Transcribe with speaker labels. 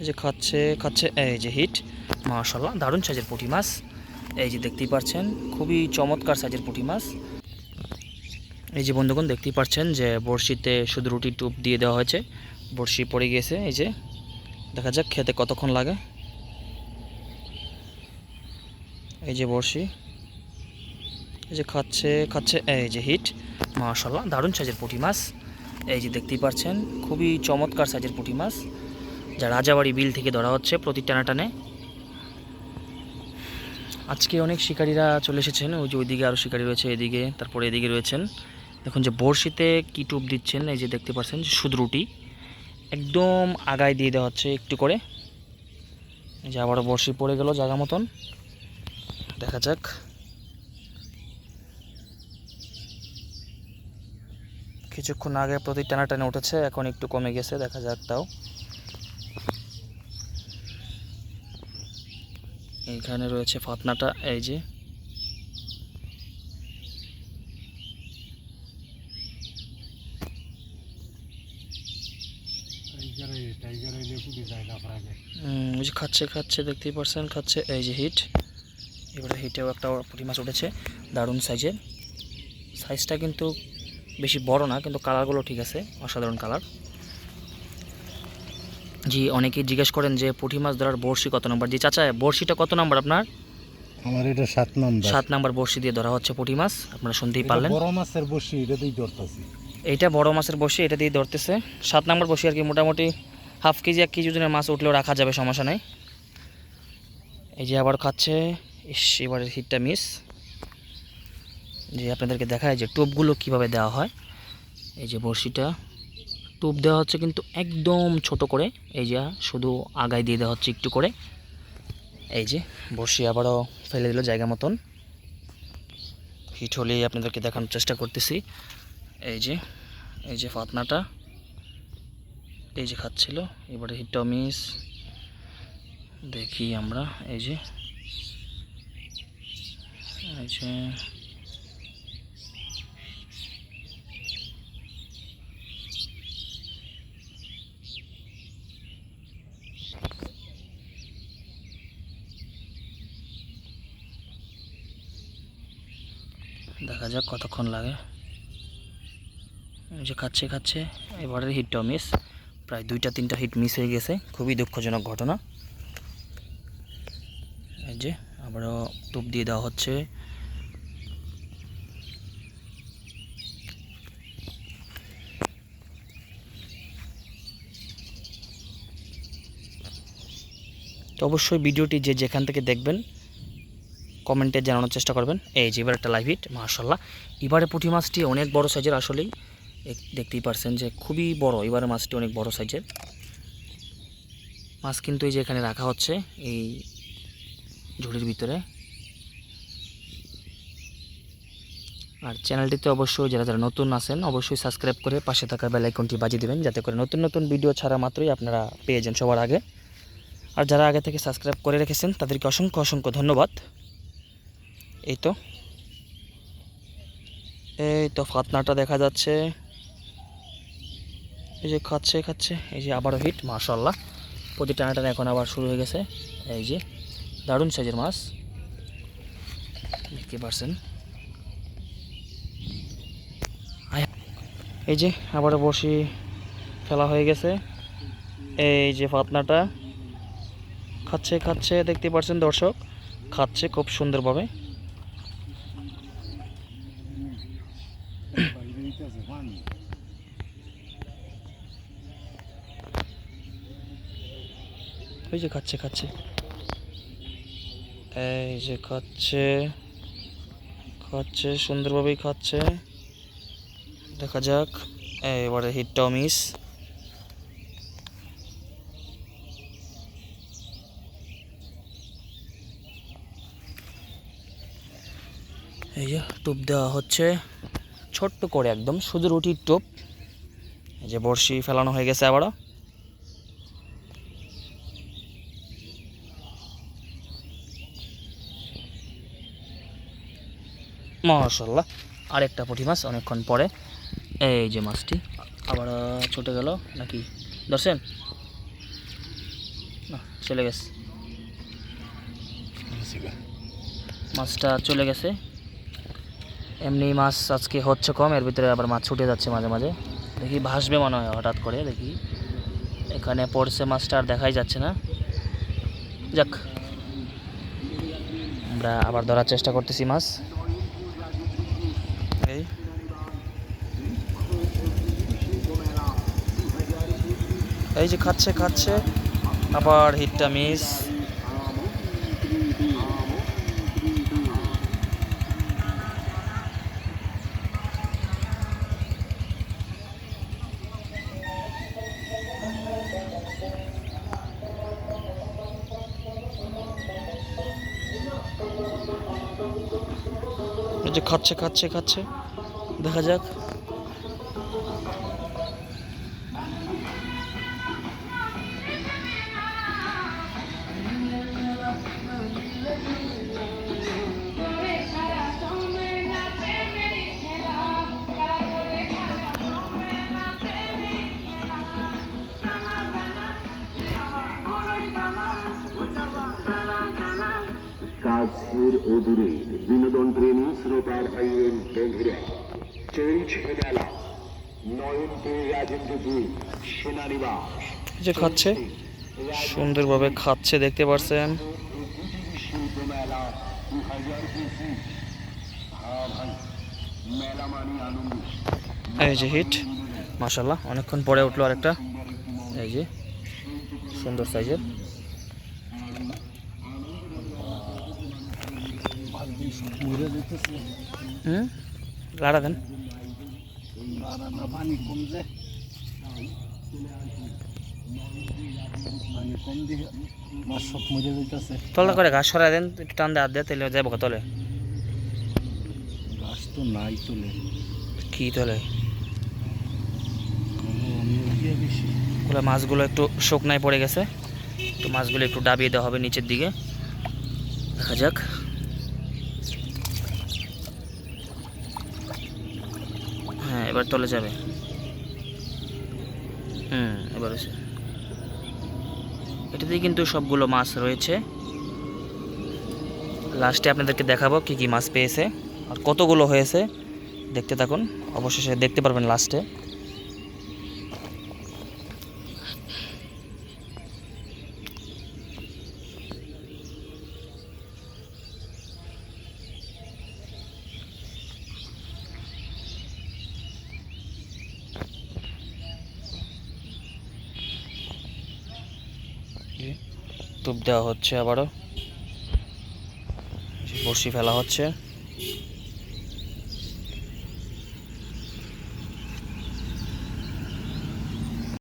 Speaker 1: এই যে খাচ্ছে খাচ্ছে, এই যে হিট। মাশাল্লাহ দারুণ সাইজের পুঁটি মাছ। এই যে দেখতেই পাচ্ছেন, খুবই চমৎকার সাইজের পুঁটি মাছ। এই যে বন্ধুগণ, দেখতেই পাচ্ছেন যে বড়শিতে শুধু রুটি টুপ দিয়ে দেওয়া হয়েছে। বড়শি পড়ে গিয়েছে, এই যে। দেখা যাক খেতে কতক্ষণ লাগে। এই যে বড়শি। এই যে খাচ্ছে খাচ্ছে, এই যে হিট। মাশাল্লাহ দারুণ সাইজের পুঁটি মাছ। এই যে দেখতেই পাচ্ছেন, খুবই চমৎকার সাইজের পুঁটি মাছ। যা রাজাবাড়ি বিল থেকে ধরা হচ্ছে প্রতি টানা টানে। আজকে অনেক শিকারীরা চলে এসেছেন, ওই যে ওইদিকে আরও শিকারী রয়েছে, এদিকে, তারপরে এদিকে রয়েছেন। দেখুন যে বড়শিতে কি টুপ দিচ্ছেন, এই যে দেখতে পাচ্ছেন যে শুধু রুটি। একদম আগায় দিয়ে দেওয়া হচ্ছে একটু করে। এই যে আবারও বড়শি পড়ে গেল জায়গা মতন। দেখা যাক। কিছুক্ষণ আগে প্রতি টানা টানে উঠেছে, এখন একটু কমে গেছে, দেখা যাক তাও। এইখানে রয়েছে ফাতনাটা, এই যে। খাচ্ছে খাচ্ছে, দেখতেই পারছেন, খাচ্ছে, এই যে হিট। এবারে হিটেও একটা পুঁটি মাছ উঠেছে, দারুণ সাইজের সাইজটা কিন্তু বেশি বড় না, কিন্তু কালারগুলো ঠিক আছে, অসাধারণ কালার জি অনেকেই জিজ্ঞেস করেন যে পুঁটি মাছ ধরার বড়শি কত নম্বর? জি চাচা বড়শিটা কত নম্বর আপনার?
Speaker 2: আমার এটা সাত নম্বর।
Speaker 1: সাত নম্বর বড়শি দিয়ে ধরা হচ্ছে পুঁটি মাছ আপনারা শুনতেই পারলেন।
Speaker 2: বড় মাছের বসি এটাতেই ধরতেছি।
Speaker 1: এইটা বড় মাছের বসি এটা দিয়ে ধরতেছে। সাত নম্বর বসি আর কি মোটামুটি হাফ কেজি এক কেজি ওজনের মাছ উঠলেও রাখা যাবে সমস্যা নেই। এই যে আবার খাচ্ছে ইস এবারের হিটটা মিস। যে আপনাদেরকে দেখায় যে টোপগুলো কীভাবে দেওয়া হয়। এই যে বড়শিটা। টোপ দেওয়া হচ্ছে কিন্তু একদম ছোট করে। এই যে, শুধু আগায় দিয়ে দেওয়া হচ্ছে একটু করে। এই যে বড়শি আবারও ফেলে দিল জায়গা মতন। হিট হলেই আপনাদেরকে দেখানোর চেষ্টা করতেছি। এই যে এই যে ফাতনাটা। এই যে খাচ্ছিল, এবারে হিটটা মিস। দেখি আমরা, এই যে। এই যে দেখা যাক কতক্ষণ লাগে। যে খাচ্ছে খাচ্ছে। এবারের হিটটাও মিস প্রায় দুইটা, তিনটা হিট মিস হয়ে গেছে। খুবই দুঃখজনক ঘটনা। এই যে, আবারও টুপ দিয়ে দেওয়া হচ্ছে। তো অবশ্যই ভিডিওটি যে যেখান থেকে দেখবেন কমেন্টে জানানোর চেষ্টা করবেন। এই যে এবার একটা লাইভ হিট মার্শাল্লাহ এবারে পুঁটি মাছটি অনেক বড় সাইজের আসলেই দেখতেই পারছেন যে খুবই বড়। এবারে মাছটি অনেক বড় সাইজের মাছ কিন্তু এই যে এখানে রাখা হচ্ছে, এই ঝুড়ির ভিতরে। আর চ্যানেলটিতে অবশ্যই যারা যারা নতুন আছেন, অবশ্যই সাবস্ক্রাইব করে পাশে থাকা বেল আইকনটি বাজিয়ে দেবেন, যাতে করে নতুন নতুন ভিডিও ছাড়া মাত্রই আপনারা পেয়ে যান সবার আগে। আর যারা আগে থেকে সাবস্ক্রাইব করে রেখেছেন, তাদেরকে অসংখ্য অসংখ্য ধন্যবাদ। এই তো। এই তো ফাতনাটা দেখা যাচ্ছে। এই যে খাচ্ছে খাচ্ছে। এই যে আবারও হিট মাশাল্লাহ প্রতি টানা টানা এখন আবার শুরু হয়ে গেছে। এই যে দারুণ সাইজের মাছ। দেখতে পারছেন। এই যে আবারও বসি ফেলা হয়ে গেছে। এই যে ফাতনাটা। খাচ্ছে খাচ্ছে। দেখতে পারছেন দর্শক? খাচ্ছে খুব সুন্দরভাবে। ওই যে খাচ্ছে খাচ্ছে। এই যে খাচ্ছে খাচ্ছে, সুন্দরভাবেই খাচ্ছে। দেখা যাক, এবারে হিটটাও মিস এই যে, টোপ দেওয়া হচ্ছে। ছোট্ট করে একদম, শুধু রুটির টোপ। এই যে বড়শি ফেলানো হয়ে গেছে আবারও। মাশাল্লাহ আরেকটা পুঁটি মাছ অনেকক্ষণ পরে। এই যে মাছটি আবার ছুটে গেল নাকি? ধরছেন? না, চলে গেছে। মাছটা চলে গেছে। এমনি মাছ আজকে হচ্ছে কম এর ভিতরে আবার মাছ ছুটে যাচ্ছে মাঝে মাঝে। দেখি ভাসবে মনে হয় হঠাৎ করে দেখি। এখানে পড়ছে মাছটা আর দেখাই যাচ্ছে না। যাক আমরা আবার ধরার চেষ্টা করতেছি মাছ। এই। এই যে খাচ্ছে খাচ্ছে। আবার হিটটা মিস যে খাচ্ছে খাচ্ছে খাচ্ছে। দেখা যাক।
Speaker 3: কাছের অদূরে বিনোদন প্রেমী শ্রোতার আইন বন্ধুরা চলছে মেলা নয়নপুর রাজেন্দ্রপুর সেনানিবাস।
Speaker 1: যে খাচ্ছে, সুন্দরভাবে খাচ্ছে, দেখতে
Speaker 3: আনন্দ
Speaker 1: এই যে হিট মাশাল্লাহ অনেকক্ষণ পরে উঠল আরেকটা। এই যে, সুন্দর সাইজের হুম? করে ঘাস সরাই দেন, একটু টান দিয়ে, হাত দিয়ে, তাহলে যাব তলে।
Speaker 2: গাছ তো নাই চলে
Speaker 1: কি তলে? মাছগুলো একটু শুকনায় পড়ে গেছে, তো মাছগুলো একটু ডাবিয়ে দেওয়া হবে নিচের দিকে। দেখা যাক হ্যাঁ এবার তলে যাবে। হুম, এবার এটাতেই কিন্তু সবগুলো মাছ রয়েছে। লাস্টে আপনাদেরকে দেখাবো কি কি মাছ পেয়েছে আর কতগুলো হয়েছে। দেখতে থাকুন, অবশেষে দেখতে পারবেন লাস্টে টুপ দেওয়া হচ্ছে আবারও। বসি ফেলা হচ্ছে।